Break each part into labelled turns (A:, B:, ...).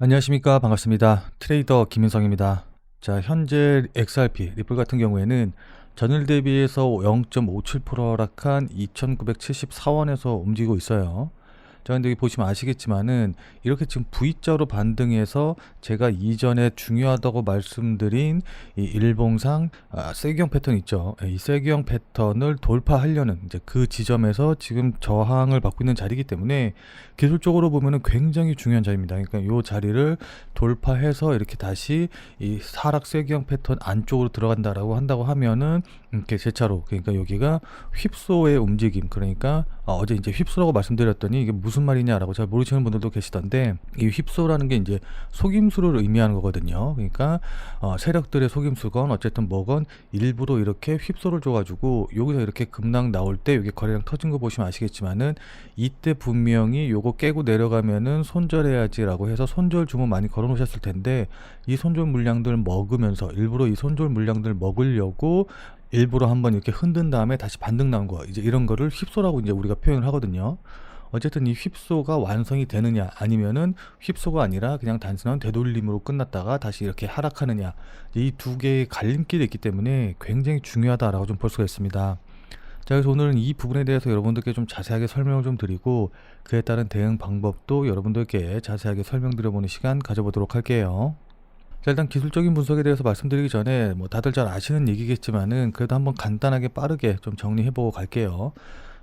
A: 안녕하십니까. 반갑습니다. 트레이더 김인성입니다. 자 현재 XRP 리플 같은 경우에는 전일 대비해서 0.57% 하락한 2974원에서 움직이고 있어요 자 근데 여기 보시면 아시겠지만은 이렇게 지금 V자로 반등해서 제가 이전에 중요하다고 말씀드린 이 일봉상 아, 세기형 패턴 있죠. 예, 이 세기형 패턴을 돌파하려는 이제 그 지점에서 지금 저항을 받고 있는 자리이기 때문에 기술적으로 보면은 굉장히 중요한 자리입니다. 그러니까 이 자리를 돌파해서 이렇게 다시 이 하락 세기형 패턴 안쪽으로 들어간다라고 한다고 하면은 이렇게 제 차로 그러니까 여기가 휩소의 움직임 그러니까 어, 어제 이제 휩소라고 말씀드렸더니 이게 무슨 말이냐라고 잘 모르시는 분들도 계시던데 이 휩소라는 게 이제 속임수를 의미하는 거거든요. 그러니까 어, 세력들의 속임수건 어쨌든 뭐건 일부러 이렇게 휩소를 줘가지고 여기서 이렇게 급락 나올 때 여기 거래량 터진 거 보시면 아시겠지만은 이때 분명히 요거 깨고 내려가면은 손절해야지라고 해서 손절 주문 많이 걸어 놓으셨을 텐데 이 손절 물량들 먹으면서 일부러 이 손절 물량들 먹으려고 일부러 한번 이렇게 흔든 다음에 다시 반등 나온 거 이제 이런 거를 휩소라고 이제 우리가 표현을 하거든요. 어쨌든 이 휩소가 완성이 되느냐 아니면은 휩소가 아니라 그냥 단순한 되돌림으로 끝났다가 다시 이렇게 하락하느냐 이 두 개의 갈림길이 있기 때문에 굉장히 중요하다라고 좀 볼 수가 있습니다. 자 그래서 오늘은 이 부분에 대해서 여러분들께 좀 자세하게 설명을 좀 드리고 그에 따른 대응 방법도 여러분들께 자세하게 설명드려보는 시간 가져보도록 할게요. 자 일단 기술적인 분석에 대해서 말씀드리기 전에 뭐 다들 잘 아시는 얘기겠지만은 그래도 한번 간단하게 빠르게 좀 정리해보고 갈게요.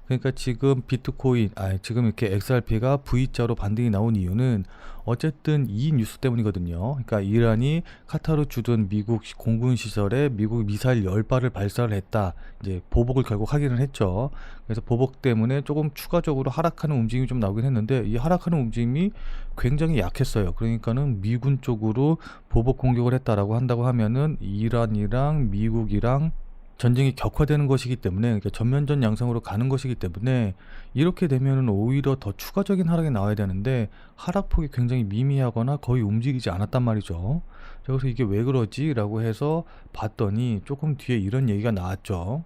A: 그러니까 지금 비트코인, 아 지금 이렇게 XRP가 V자로 반등이 나온 이유는 어쨌든 이 뉴스 때문이거든요. 그러니까 이란이 카타르 주둔 미국 공군 시설에 미국 미사일 10발을 발사를 했다. 이제 보복을 결국 하기는 했죠. 그래서 보복 때문에 조금 추가적으로 하락하는 움직임이 좀 나오긴 했는데 이 하락하는 움직임이 굉장히 약했어요. 그러니까는 미군 쪽으로 보복 공격을 했다라고 한다고 하면은 이란이랑 미국이랑 전쟁이 격화되는 것이기 때문에 그러니까 전면전 양상으로 가는 것이기 때문에 이렇게 되면은 오히려 더 추가적인 하락이 나와야 되는데 하락폭이 굉장히 미미하거나 거의 움직이지 않았단 말이죠. 자, 그래서 이게 왜 그러지? 라고 해서 봤더니 조금 뒤에 이런 얘기가 나왔죠.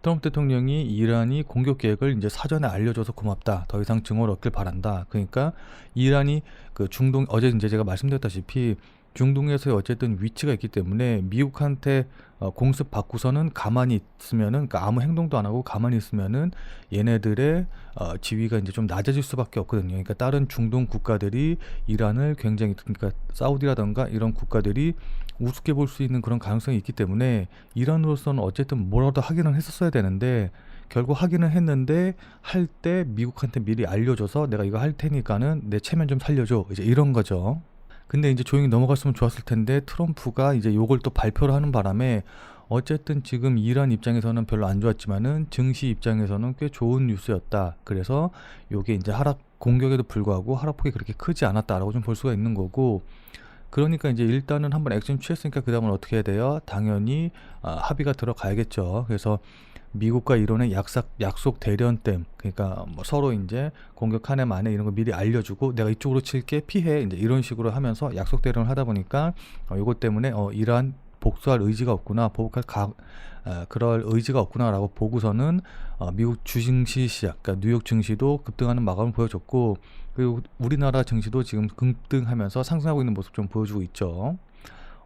A: 트럼프 대통령이 이란이 공격 계획을 이제 사전에 알려줘서 고맙다. 더 이상 증오를 얻길 바란다. 그러니까 이란이 그 중동 어제 이제 제가 말씀드렸다시피 중동에서의 어쨌든 위치가 있기 때문에 미국한테 어, 공습 받고서는 가만히 있으면은 그러니까 아무 행동도 안 하고 가만히 있으면은 얘네들의 어, 지위가 이제 좀 낮아질 수밖에 없거든요. 그러니까 다른 중동 국가들이 이란을 굉장히 그러니까 사우디라던가 이런 국가들이 우습게 볼 수 있는 그런 가능성이 있기 때문에 이란으로서는 어쨌든 뭐라도 하기는 했었어야 되는데 결국 하기는 했는데 할 때 미국한테 미리 알려줘서 내가 이거 할 테니까는 내 체면 좀 살려줘 이제 이런 거죠. 근데 이제 조용히 넘어갔으면 좋았을 텐데 트럼프가 이제 요걸 또 발표를 하는 바람에 어쨌든 지금 이란 입장에서는 별로 안 좋았지만은 증시 입장에서는 꽤 좋은 뉴스였다. 그래서 요게 이제 하락 공격에도 불구하고 하락폭이 그렇게 크지 않았다라고 좀 볼 수가 있는 거고 그러니까 이제 일단은 한번 액션 취했으니까 그 다음은 어떻게 해야 돼요? 당연히 아, 합의가 들어가야겠죠. 그래서 미국과 이론의 약삭, 약속 대련댐 그러니까 뭐 서로 이제 공격 한 해 만에 이런 거 미리 알려주고 내가 이쪽으로 칠게 피해 이제 이런 식으로 하면서 약속 대련을 하다 보니까 어, 이것 때문에 어, 이러한 복수할 의지가 없구나 보복할 가, 어, 그럴 의지가 없구나라고 보고서는 어, 미국 주식시 시작 그러니까 뉴욕 증시도 급등하는 마감을 보여줬고 그리고 우리나라 증시도 지금 급등하면서 상승하고 있는 모습 좀 보여주고 있죠.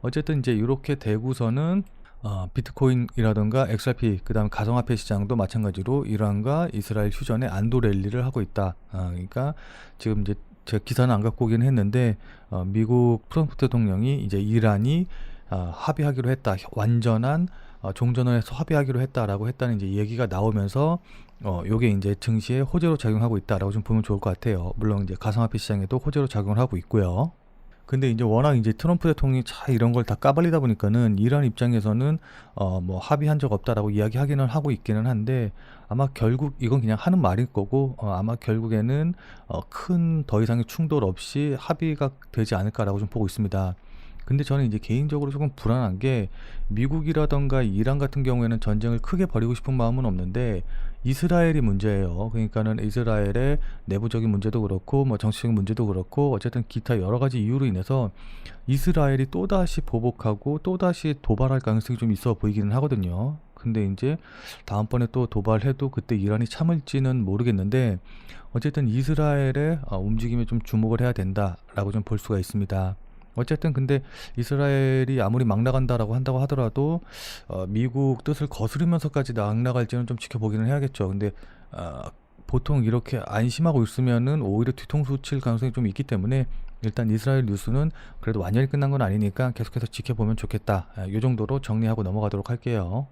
A: 어쨌든 이제 이렇게 되고서는 어, 비트코인이라든가 XRP 그다음 가상화폐 시장도 마찬가지로 이란과 이스라엘 휴전에 안도 랠리를 하고 있다. 어, 그러니까 지금 이제 제가 기사는 안 갖고 오긴 했는데 어, 미국 트럼프 대통령이 이제 이란이 어, 합의하기로 했다. 완전한 어, 종전을 해서 합의하기로 했다라고 했다는 이제 얘기가 나오면서 어, 요게 이제 증시에 호재로 작용하고 있다라고 좀 보면 좋을 것 같아요. 물론 이제 가상화폐 시장에도 호재로 작용을 하고 있고요. 근데 이제 워낙 이제 트럼프 대통령이 차 이런 걸 다 까발리다 보니까는 이란 입장에서는 어 뭐 합의한 적 없다라고 이야기하기는 하고 있기는 한데 아마 결국 이건 그냥 하는 말일 거고 어 아마 결국에는 어 큰 더 이상의 충돌 없이 합의가 되지 않을까라고 좀 보고 있습니다. 근데 저는 이제 개인적으로 조금 불안한 게 미국이라던가 이란 같은 경우에는 전쟁을 크게 벌이고 싶은 마음은 없는데 이스라엘이 문제예요. 그러니까는 이스라엘의 내부적인 문제도 그렇고 뭐 정치적인 문제도 그렇고 어쨌든 기타 여러 가지 이유로 인해서 이스라엘이 또다시 보복하고 또다시 도발할 가능성이 좀 있어 보이기는 하거든요. 근데 이제 다음번에 또 도발해도 그때 이란이 참을지는 모르겠는데 어쨌든 이스라엘의 어, 움직임에 좀 주목을 해야 된다라고 좀 볼 수가 있습니다. 어쨌든 근데 이스라엘이 아무리 막 나간다라고 한다고 하더라도 어, 미국 뜻을 거스르면서까지 막 나갈지는 좀 지켜보기는 해야겠죠. 근데 어, 보통 이렇게 안심하고 있으면은 오히려 뒤통수 칠 가능성이 좀 있기 때문에 일단 이스라엘 뉴스는 그래도 완전히 끝난 건 아니니까 계속해서 지켜보면 좋겠다. 아, 요 정도로 정리하고 넘어가도록 할게요.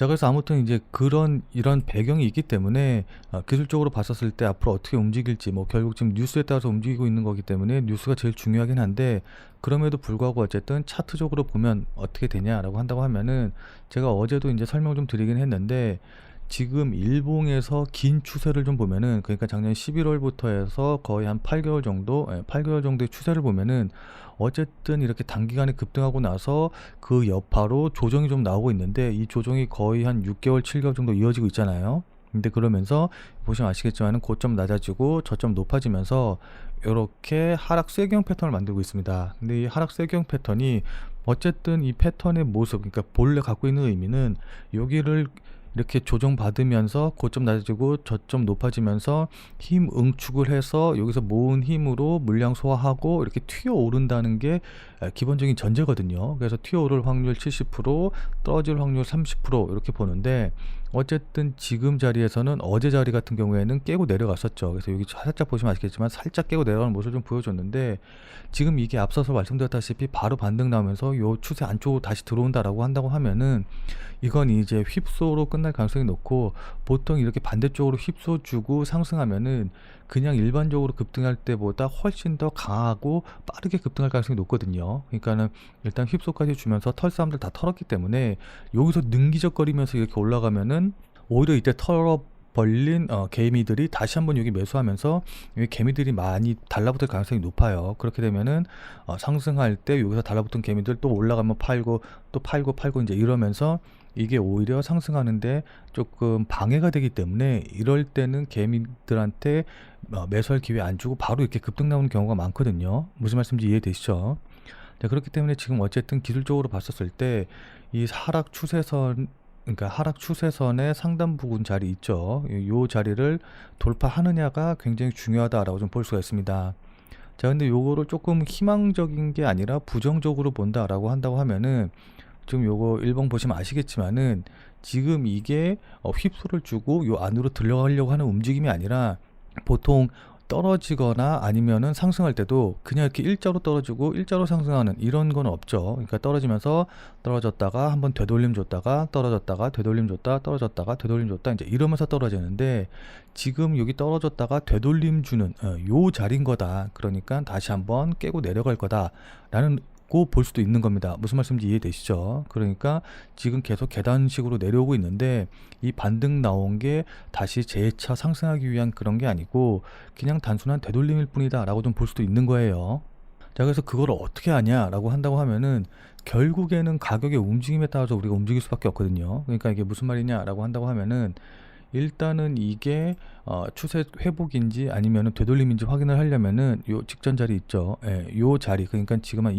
A: 자, 그래서 아무튼 이제 그런 이런 배경이 있기 때문에 어, 기술적으로 봤었을 때 앞으로 어떻게 움직일지 뭐 결국 지금 뉴스에 따라서 움직이고 있는 거기 때문에 뉴스가 제일 중요하긴 한데 그럼에도 불구하고 어쨌든 차트적으로 보면 어떻게 되냐라고 한다고 하면은 제가 어제도 이제 설명 좀 드리긴 했는데 지금 일봉에서 긴 추세를 좀 보면은 그러니까 작년 11월부터 해서 거의 한 8개월 정도, 예, 8개월 정도의 추세를 보면은 어쨌든 이렇게 단기간에 급등하고 나서 그 여파로 조정이 좀 나오고 있는데 이 조정이 거의 한 6개월, 7개월 정도 이어지고 있잖아요. 근데 그러면서 보시면 아시겠지만은 고점 낮아지고 저점 높아지면서 이렇게 하락 쇠경 패턴을 만들고 있습니다. 근데 이 하락 쇠경 패턴이 어쨌든 이 패턴의 모습, 그러니까 본래 갖고 있는 의미는 여기를 이렇게 조정받으면서 고점 낮아지고 저점 높아지면서 힘 응축을 해서 여기서 모은 힘으로 물량 소화하고 이렇게 튀어 오른다는 게 기본적인 전제거든요. 그래서 튀어 오를 확률 70% 떨어질 확률 30% 이렇게 보는데 어쨌든 지금 자리에서는 어제 자리 같은 경우에는 깨고 내려갔었죠. 그래서 여기 살짝 보시면 아시겠지만 살짝 깨고 내려가는 모습을 좀 보여줬는데 지금 이게 앞서서 말씀드렸다시피 바로 반등 나오면서 요 추세 안쪽으로 다시 들어온다라고 한다고 하면은 이건 이제 휩소로 끝날 가능성이 높고 보통 이렇게 반대쪽으로 휩소 주고 상승하면은 그냥 일반적으로 급등할 때보다 훨씬 더 강하고 빠르게 급등할 가능성이 높거든요. 그러니까는 일단 휩소까지 주면서 털 사람들 다 털었기 때문에 여기서 능기적거리면서 이렇게 올라가면은 오히려 이때 털어 벌린 어, 개미들이 다시 한번 여기 매수하면서 여기 개미들이 많이 달라붙을 가능성이 높아요. 그렇게 되면은 어, 상승할 때 여기서 달라붙은 개미들 또 올라가면 팔고 또 팔고 팔고 이제 이러면서 이게 오히려 상승하는데 조금 방해가 되기 때문에 이럴 때는 개미들한테 어, 매수할 기회 안 주고 바로 이렇게 급등 나오는 경우가 많거든요. 무슨 말씀인지 이해되시죠? 네, 그렇기 때문에 지금 어쨌든 기술적으로 봤었을 때 이 하락 추세선 그러니까 하락 추세선의 상단 부분 자리 있죠. 요 자리를 돌파하느냐가 굉장히 중요하다라고 좀 볼 수가 있습니다. 자, 근데 요거를 조금 희망적인 게 아니라 부정적으로 본다라고 한다고 하면은 지금 요거 일봉 보시면 아시겠지만은 지금 이게 어, 휩소를 주고 요 안으로 들어가려고 하는 움직임이 아니라 보통 떨어지거나 아니면은 상승할 때도 그냥 이렇게 일자로 떨어지고 일자로 상승하는 이런 건 없죠. 그러니까 떨어지면서 떨어졌다가 한번 되돌림 줬다가 떨어졌다가 되돌림 줬다 떨어졌다가 되돌림 줬다 이제 이러면서 떨어지는데 지금 여기 떨어졌다가 되돌림 주는 어, 요 자리인 거다. 그러니까 다시 한번 깨고 내려갈 거다라는 고 볼 수도 있는 겁니다. 무슨 말씀인지 이해되시죠? 그러니까 지금 계속 계단식으로 내려오고 있는데 이 반등 나온 게 다시 재차 상승하기 위한 그런 게 아니고 그냥 단순한 되돌림일 뿐이다 라고 좀 볼 수도 있는 거예요. 자, 그래서 그걸 어떻게 하냐라고 한다고 하면은 결국에는 가격의 움직임에 따라서 우리가 움직일 수밖에 없거든요. 그러니까 이게 무슨 말이냐라고 한다고 하면은 일단은 이게 어, 추세 회복인지 아니면은 되돌림인지 확인을 하려면은 요 직전 자리 있죠. 예, 요 자리 그러니까 지금 한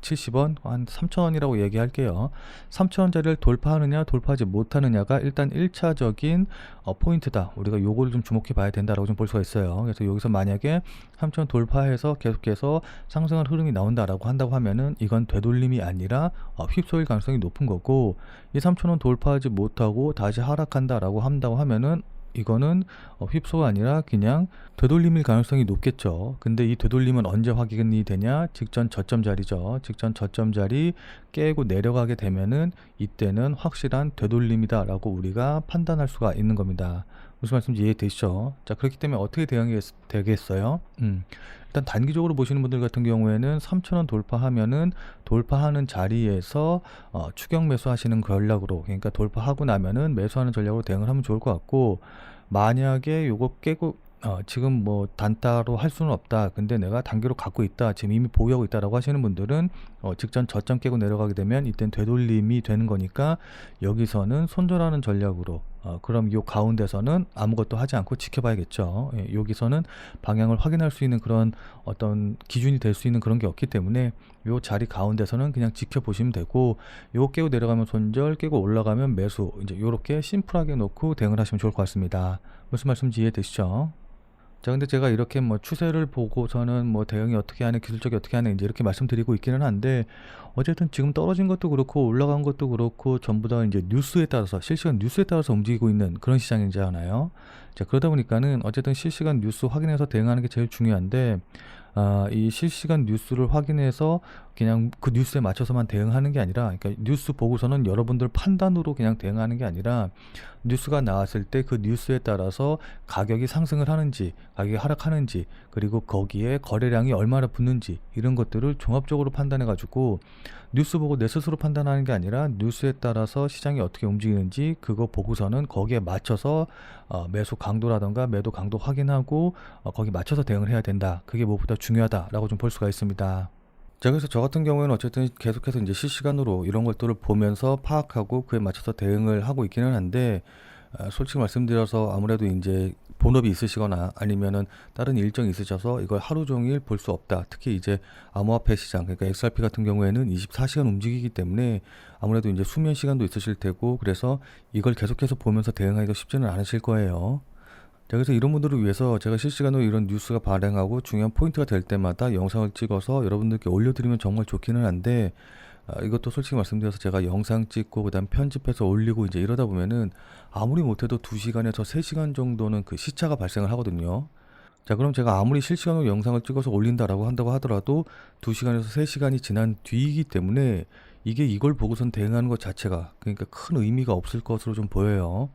A: 2,970원 한 3,000원이라고 얘기할게요. 3,000원짜리를 돌파하느냐 돌파하지 못하느냐가 일단 1차적인 어, 포인트다. 우리가 요거를 좀 주목해 봐야 된다라고 좀 볼 수가 있어요. 그래서 여기서 만약에 3,000원 돌파해서 계속해서 상승한 흐름이 나온다라고 한다고 하면은 이건 되돌림이 아니라 어, 휩소일 가능성이 높은 거고 이 3,000원 돌파하지 못하고 다시 하락한다라고 한다고 하면은 이거는 어, 휩소가 아니라 그냥 되돌림일 가능성이 높겠죠. 근데 이 되돌림은 언제 확인이 되냐? 직전 저점 자리죠. 직전 저점 자리 깨고 내려가게 되면은 이때는 확실한 되돌림이다라고 우리가 판단할 수가 있는 겁니다. 무슨 말씀인지 이해되시죠? 자, 그렇기 때문에 어떻게 대응이 되겠어요? 음. 일단 단기적으로 보시는 분들 같은 경우에는 3,000원 돌파하면은 돌파하는 자리에서 어, 추격 매수하시는 전략으로 그러니까 돌파하고 나면은 매수하는 전략으로 대응을 하면 좋을 것 같고 만약에 요거 깨고 어, 지금 뭐 단타로 할 수는 없다. 근데 내가 단기로 갖고 있다. 지금 이미 보유하고 있다라고 하시는 분들은 어, 직전 저점 깨고 내려가게 되면 이땐 되돌림이 되는 거니까 여기서는 손절하는 전략으로 어, 그럼 요 가운데서는 아무것도 하지 않고 지켜봐야겠죠. 예, 여기서는 방향을 확인할 수 있는 그런 어떤 기준이 될 수 있는 그런 게 없기 때문에 요 자리 가운데서는 그냥 지켜보시면 되고 요 깨고 내려가면 손절, 깨고 올라가면 매수 이제 요렇게 심플하게 놓고 대응을 하시면 좋을 것 같습니다. 무슨 말씀인지 이해되시죠? 자, 근데 제가 이렇게 뭐 추세를 보고서는 뭐 대응이 어떻게 하는, 기술적이 어떻게 하는 이제 이렇게 말씀드리고 있기는 한데 어쨌든 지금 떨어진 것도 그렇고 올라간 것도 그렇고 전부 다 이제 뉴스에 따라서 실시간 뉴스에 따라서 움직이고 있는 그런 시장이잖아요. 자, 그러다 보니까는 어쨌든 실시간 뉴스 확인해서 대응하는 게 제일 중요한데 아, 이 실시간 뉴스를 확인해서 그냥 그 뉴스에 맞춰서만 대응하는 게 아니라, 그러니까 뉴스 보고서는 여러분들 판단으로 그냥 대응하는 게 아니라, 뉴스가 나왔을 때 그 뉴스에 따라서 가격이 상승을 하는지, 가격이 하락하는지, 그리고 거기에 거래량이 얼마나 붙는지, 이런 것들을 종합적으로 판단해 가지고, 뉴스 보고 내 스스로 판단하는 게 아니라, 뉴스에 따라서 시장이 어떻게 움직이는지, 그거 보고서는 거기에 맞춰서 어, 매수 강도라던가 매도 강도 확인하고, 어, 거기 맞춰서 대응을 해야 된다. 그게 무엇보다 중요하다라고 좀 볼 수가 있습니다. 자, 그래서 저 같은 경우에는 어쨌든 계속해서 이제 실시간으로 이런 것들을 보면서 파악하고 그에 맞춰서 대응을 하고 있기는 한데, 아, 솔직히 말씀드려서 아무래도 이제 본업이 있으시거나 아니면은 다른 일정이 있으셔서 이걸 하루 종일 볼 수 없다. 특히 이제 암호화폐 시장, 그러니까 XRP 같은 경우에는 24시간 움직이기 때문에 아무래도 이제 수면 시간도 있으실 테고, 그래서 이걸 계속해서 보면서 대응하기가 쉽지는 않으실 거예요. 자, 그래서 이런 분들을 위해서 제가 실시간으로 이런 뉴스가 발행하고 중요한 포인트가 될 때마다 영상을 찍어서 여러분들께 올려드리면 정말 좋기는 한데, 아, 이것도 솔직히 말씀드려서 제가 영상 찍고 그다음 편집해서 올리고 이제 이러다 보면은 아무리 못해도 2시간에서 3시간 정도는 그 시차가 발생을 하거든요. 자, 그럼 제가 아무리 실시간으로 영상을 찍어서 올린다라고 한다고 하더라도 2시간에서 3시간이 지난 뒤이기 때문에 이게 이걸 보고선 대응하는 것 자체가 그러니까 큰 의미가 없을 것으로 좀 보여요.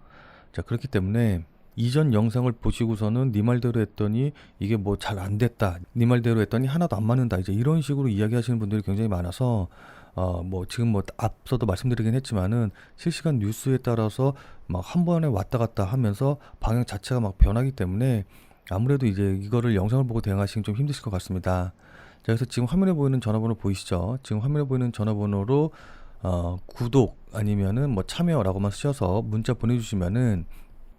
A: 자, 그렇기 때문에 이전 영상을 보시고서는 네 말대로 했더니 이게 뭐 잘 안 됐다. 네 말대로 했더니 하나도 안 맞는다. 이제 이런 식으로 이야기하시는 분들이 굉장히 많아서 어 뭐 지금 뭐 앞서도 말씀드리긴 했지만은 실시간 뉴스에 따라서 막 한 번에 왔다 갔다 하면서 방향 자체가 막 변하기 때문에 아무래도 이제 이거를 영상을 보고 대응하시긴 좀 힘드실 것 같습니다. 자, 그래서 지금 화면에 보이는 전화번호 보이시죠? 지금 화면에 보이는 전화번호로 어 구독 아니면은 뭐 참여라고만 쓰셔서 문자 보내주시면은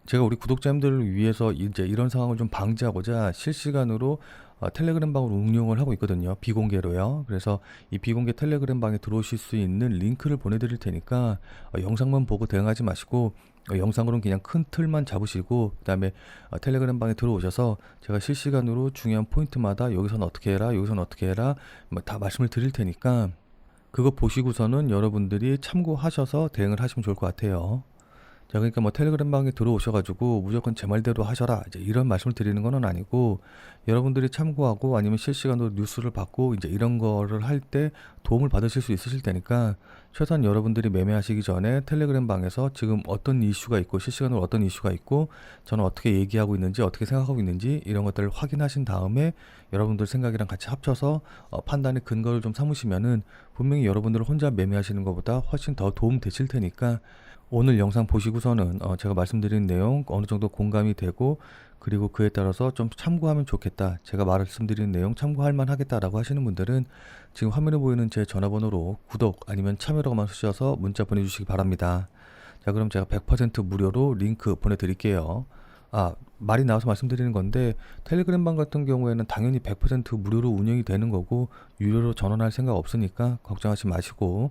A: 제가 우리 구독자님들을 위해서 이제 이런 상황을 좀 방지하고자 실시간으로 어, 텔레그램 방을 운영을 하고 있거든요. 비공개로요. 그래서 이 비공개 텔레그램 방에 들어오실 수 있는 링크를 보내드릴 테니까 어, 영상만 보고 대응하지 마시고 어, 영상으로는 그냥 큰 틀만 잡으시고 그다음에 어, 텔레그램 방에 들어오셔서 제가 실시간으로 중요한 포인트마다 여기서는 어떻게 해라 여기서는 어떻게 해라 뭐다 말씀을 드릴 테니까 그거 보시고서는 여러분들이 참고하셔서 대응을 하시면 좋을 것 같아요. 자, 그러니까 뭐 텔레그램 방에 들어오셔가지고 무조건 제 말대로 하셔라. 이제 이런 말씀을 드리는 건 아니고 여러분들이 참고하고 아니면 실시간으로 뉴스를 받고 이제 이런 거를 할 때 도움을 받으실 수 있으실 테니까 최소한 여러분들이 매매하시기 전에 텔레그램 방에서 지금 어떤 이슈가 있고 실시간으로 어떤 이슈가 있고 저는 어떻게 얘기하고 있는지 어떻게 생각하고 있는지 이런 것들을 확인하신 다음에 여러분들 생각이랑 같이 합쳐서 어, 판단의 근거를 좀 삼으시면은 분명히 여러분들 혼자 매매하시는 것보다 훨씬 더 도움 되실 테니까 오늘 영상 보시고서는 어, 제가 말씀드린 내용 어느 정도 공감이 되고 그리고 그에 따라서 좀 참고하면 좋겠다. 제가 말씀드린 내용 참고할 만하겠다라고 하시는 분들은 지금 화면에 보이는 제 전화번호로 구독 아니면 참여라고만 쓰셔서 문자 보내주시기 바랍니다. 자, 그럼 제가 100% 무료로 링크 보내드릴게요. 아, 말이 나와서 말씀드리는 건데 텔레그램방 같은 경우에는 당연히 100% 무료로 운영이 되는 거고 유료로 전환할 생각 없으니까 걱정하지 마시고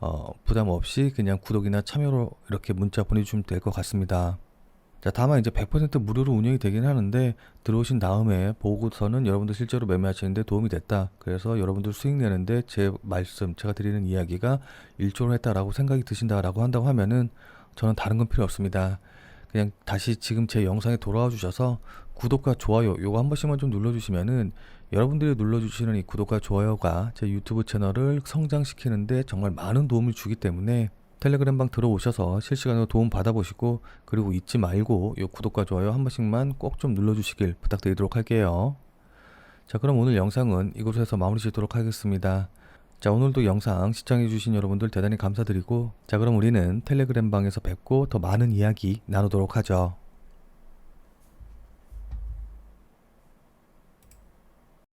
A: 어, 부담 없이 그냥 구독이나 참여로 이렇게 문자 보내주시면 될 것 같습니다. 자, 다만 이제 100% 무료로 운영이 되긴 하는데 들어오신 다음에 보고서는 여러분들 실제로 매매하시는데 도움이 됐다. 그래서 여러분들 수익 내는데 제 말씀, 제가 드리는 이야기가 일조를 했다라고 생각이 드신다라고 한다고 하면은 저는 다른 건 필요 없습니다. 그냥 다시 지금 제 영상에 돌아와 주셔서 구독과 좋아요 요거 한 번씩만 좀 눌러주시면은 여러분들이 눌러주시는 이 구독과 좋아요가 제 유튜브 채널을 성장시키는데 정말 많은 도움을 주기 때문에 텔레그램 방 들어오셔서 실시간으로 도움 받아보시고 그리고 잊지 말고 요 구독과 좋아요 한 번씩만 꼭 좀 눌러주시길 부탁드리도록 할게요. 자 그럼 오늘 영상은 이곳에서 마무리 짓도록 하겠습니다. 자 오늘도 영상 시청해주신 여러분들 대단히 감사드리고 자 그럼 우리는 텔레그램 방에서 뵙고 더 많은 이야기 나누도록 하죠.